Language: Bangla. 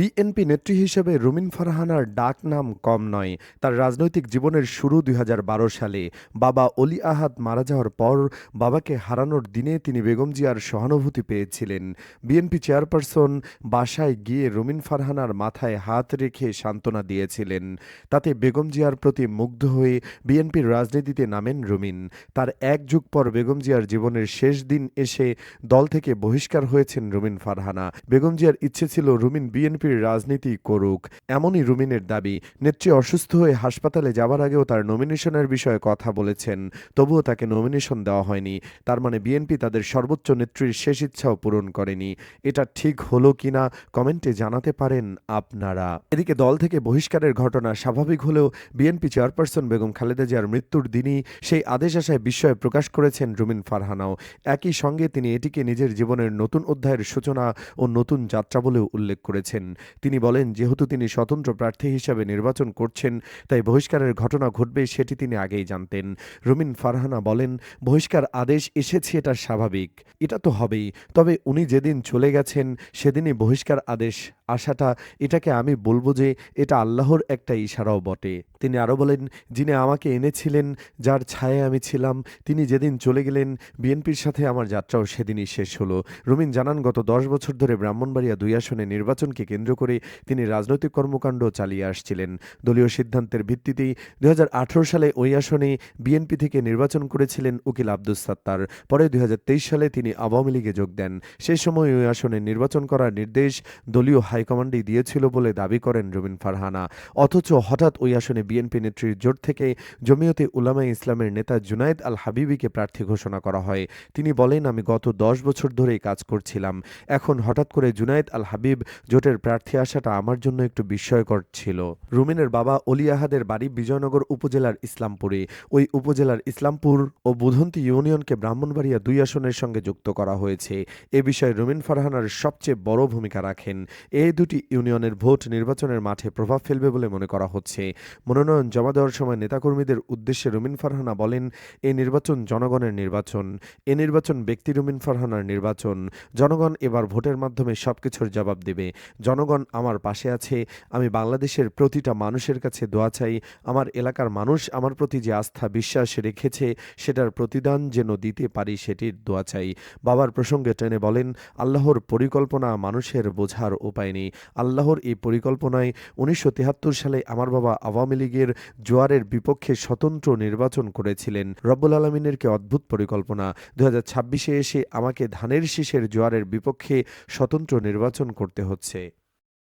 বিএনপি নেত্রী হিসেবে রুমিন ফারহানার ডাক নাম কম নয়। তার রাজনৈতিক জীবনের শুরু দুই হাজার বারো সালে। বাবা অলি আহাদ মারা যাওয়ার পর বাবাকে হারানোর দিনে তিনি বেগম জিয়ার সহানুভূতি পেয়েছিলেন। বিএনপি চেয়ারপারসন বাসায় গিয়ে রুমিন ফারহানার মাথায় হাত রেখে সান্ত্বনা দিয়েছিলেন। তাতে বেগম জিয়ার প্রতি মুগ্ধ হয়ে বিএনপির রাজনীতিতে নামেন রুমিন। তার এক যুগ পর বেগম জিয়ার জীবনের শেষ দিন এসে দল থেকে বহিষ্কার হয়েছেন রুমিন ফারহানা। বেগম জিয়ার ইচ্ছে ছিল রুমিন বিএনপির রাজনীতি করুক, এমনই রুমিনের দাবি। নেত্রী অসুস্থ হয়ে হাসপাতালে যাওয়ার আগেও তার নমিনেশনের বিষয়ে কথা বলেছেন। তবুও তাকে নমিনেশন দেওয়া হয়নি। তার মানে বিএনপি তাদের সর্বোচ্চ নেত্রীর শেষ ইচ্ছাও পূরণ করেনি। এটা ঠিক হলো কিনা কমেন্টে জানাতে পারেন আপনারা। এদিকে দল থেকে বহিষ্কারের ঘটনা স্বাভাবিক হলেও বিএনপি চেয়ারপারসন বেগম খালেদা জিয়ার মৃত্যুর দিনই সেই আদেশ আসায় বিস্ময় প্রকাশ করেছেন রুমিন ফারহানাও। একই সঙ্গে তিনি এটিকে নিজের জীবনের নতুন অধ্যায়ের সূচনা ও নতুন যাত্রা বলেও উল্লেখ করেছেন। তিনি বলেন, যেহেতু তিনি স্বতন্ত্র প্রার্থী হিসাবে নির্বাচন করছেন, তাই বহিষ্কারের ঘটনা ঘটবে সেটি তিনি আগেই জানতেন। রুমিন ফারহানা বলেন, বহিষ্কার আদেশ এসেছে, এটা স্বাভাবিক। এটা তো হবেই। তবে উনি যেদিন চলে গেছেন, সেদিনই বহিষ্কার আদেশ আসাটা, এটাকে আমি বলব যে এটা আল্লাহর একটা ইশারাও বটে। তিনি আরও বলেন, যিনি আমাকে এনেছিলেন, যার ছায়ায় আমি ছিলাম, তিনি যেদিন চলে গেলেন, বিএনপির সাথে আমার যাত্রাও সেদিনই শেষ হলো। রুমিন জানান, গত দশ বছর ধরে ব্রাহ্মণবাড়িয়া দুই আসনে নির্বাচনকে কেন্দ্র করে তিনি রাজনৈতিক কর্মকাণ্ড চালিয়ে আসছিলেন। দলীয় সিদ্ধান্তের ভিত্তিতেই দুই সালে ওই আসনে বিএনপি থেকে নির্বাচন করেছিলেন উকিল আব্দুস সাত্তার। পরে দুই সালে তিনি আওয়ামী লীগে যোগ দেন। সেই সময় ওই আসনে নির্বাচন করার নির্দেশ দলীয় হাইকমান্ডই দিয়েছিল বলে দাবি করেন রবিন ফারহানা। অথচ হঠাৎ ওই আসনে বিএনপি নেত্রীর জোট থেকে জমিয়তে উলামা ইসলামের নেতা জুনায়েদ আল হাবিবিকে প্রার্থী ঘোষণা করা হয়। তিনি বলেন, আমি গত দশ বছর ধরেই কাজ করছিলাম। এখন হঠাৎ করে জুনায়েদ আল হাবিব জোটের প্রার্থী আসাটা আমার জন্য একটু বিস্ময়কর ছিল। রুমিনের বাবা অলি আহাদের বাড়ি বিজয়নগর উপজেলার ইসলামপুরে। ওই উপজেলার ইসলামপুর ও বুধন্তি ইউনিয়নকে ব্রাহ্মণবাড়িয়া দুই আসনের সঙ্গে যুক্ত করা হয়েছে। এ বিষয়ে রুমিন ফারহানার সবচেয়ে বড় ভূমিকা রাখেন। এই দুটি ইউনিয়নের ভোট নির্বাচনের মাঠে প্রভাব ফেলবে বলে মনে করা হচ্ছে। মনোনয়ন জমা দেওয়ার সময় নেতাকর্মীদের উদ্দেশ্যে রুমিন ফারহানা বলেন এই নির্বাচন জনগণের নির্বাচন। এ নির্বাচন ব্যক্তি রুমিন ফারহানার নির্বাচন। জনগণ এবার ভোটের মাধ্যমে সবকিছুর জবাব দেবে। জনগণ আমার পাশে আছে। আমি বাংলাদেশের প্রতিটা মানুষের কাছে দোয়া চাই। আমার এলাকার মানুষ আমার প্রতি যে আস্থা, বিশ্বাস রেখেছে, সেটার প্রতিদান যেন দিতে পারি সেটির দোয়া চাই। বাবার প্রসঙ্গে টেনে বলেন, আল্লাহর পরিকল্পনা মানুষের বোঝার উপায় নেই। আল্লাহর এই পরিকল্পনায় উনিশশো সালে আমার বাবা আওয়ামী লীগের জোয়ারের বিপক্ষে স্বতন্ত্র নির্বাচন করেছিলেন। রব্বুল আলমিনের কে অদ্ভুত পরিকল্পনা। দু এসে আমাকে ধানের শীষের জোয়ারের বিপক্ষে স্বতন্ত্র নির্বাচন করতে হচ্ছে।